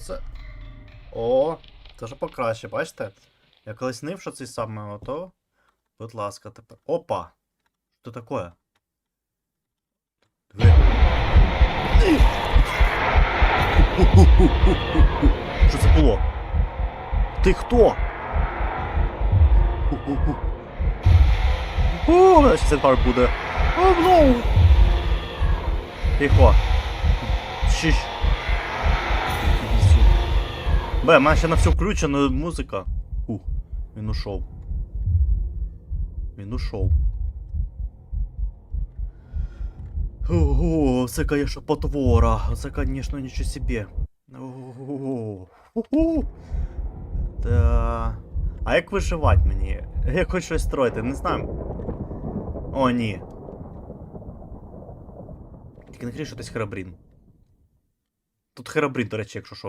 Оце. О, це вже покраще, бачите? Я колись снив, що це саме ото. Будь ласка, тепер. Опа! Що таке? Диви. Що це було? Ти хто? О, це тепер буде. О, ну! Тихо. Щищ. Бе, в мене ще на все включена музика. Ух, він ушов. Він ушов. Ого, це, конечно, потвора. Це, конечно, нічого себе. Ого. Ху-ху. Да. А як виживати мені? Як хоч щось строїти, не знаю. О, ні. Тільки не крій, що десь херабрін. Тут херабрін, до речі, якщо що.